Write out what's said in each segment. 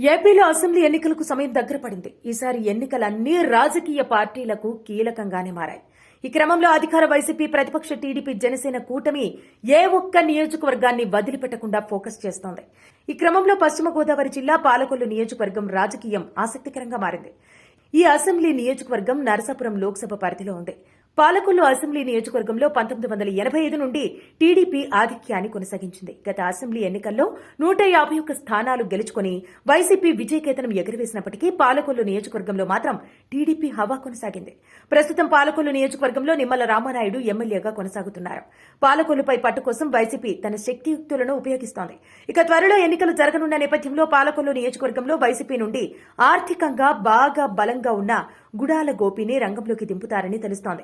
ఏపీలో అసెంబ్లీ ఎన్నికలకు సమయం దగ్గర పడింది. ఈసారి ఎన్నికలన్నీ రాజకీయ పార్టీలకు కీలకంగానే మారాయి. ఈ క్రమంలో అధికార వైసీపీ ప్రతిపక్ష టీడీపీ జనసేన కూటమి ఏ ఒక్క నియోజకవర్గాన్ని వదిలిపెట్టకుండా ఫోకస్ చేస్తోంది. ఈ క్రమంలో పశ్చిమ గోదావరి జిల్లా పాలకొల్లు నియోజకవర్గం రాజకీయం ఆసక్తికరంగా మారింది. ఈ అసెంబ్లీ నియోజకవర్గం నరసాపురం లోక్సభ పరిధిలో ఉంది. పాలకొల్లు అసెంబ్లీ నియోజకవర్గంలో పంతొమ్మిది వందల ఎనభై ఐదు నుండి టీడీపీ ఆధిక్యాన్ని కొనసాగించింది. గత అసెంబ్లీ ఎన్నికల్లో నూట యాభై ఒక్క స్థానాలు గెలుచుకుని వైసీపీ విజయకేతనం ఎగురవేసినప్పటికీ పాలకొల్లు నియోజకవర్గంలో మాత్రం టీడీపీ హవా కొనసాగింది. ప్రస్తుతం పాలకొల్లు నియోజకవర్గంలో నిమ్మల రామానాయుడు ఎమ్మెల్యేగా కొనసాగుతున్నారు. పాలకొల్లుపై పట్టు కోసం వైసీపీ తన శక్తియుక్తులను ఉపయోగిస్తోంది. ఇక త్వరలో ఎన్నికలు జరగనున్న నేపథ్యంలో పాలకొల్లు నియోజకవర్గంలో వైసీపీ నుండి ఆర్థికంగా బాగా బలంగా ఉన్న గుడాల గోపిని రంగంలోకి దింపుతారని తెలుస్తోంది.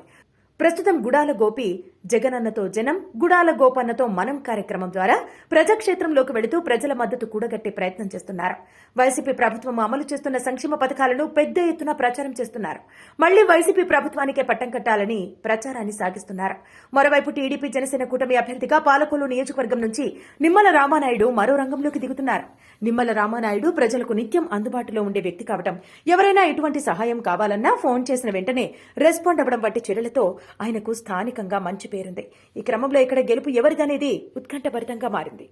ప్రస్తుతం గుడాల గోపి జగనన్నతో జనం గుడాల గోపన్నతో మనం కార్యక్రమం ద్వారా ప్రజాక్షేత్రంలోకి వెళుతూ ప్రజల మద్దతు కూడగట్టే ప్రయత్నం చేస్తున్నారు. వైసీపీ ప్రభుత్వం అమలు చేస్తున్న సంక్షేమ పథకాలను పెద్ద ఎత్తున ప్రచారం చేస్తున్నారు. మళ్ళీ వైసీపీ ప్రభుత్వానికే పట్టం కట్టాలని ప్రచారాన్ని సాగిస్తున్నారు. మరోవైపు టీడీపీ జనసేన కూటమి అభ్యర్థిగా పాలకొల్లు నియోజకవర్గం నుంచి నిమ్మల రామానాయుడు మరో రంగంలోకి దిగుతున్నారు. నిమ్మల రామానాయుడు ప్రజలకు నిత్యం అందుబాటులో ఉండే వ్యక్తి కావడం ఎవరైనా ఎటువంటి సహాయం కావాలన్నా ఫోన్ చేసిన వెంటనే రెస్పాండ్ అవ్వడం వంటి చర్యలతో ఆయనకు స్థానికంగా మంచి పేరుంది. ఈ క్రమంలో ఇక్కడ గెలుపు ఎవరిదనేది ఉత్కంఠభరితంగా మారింది.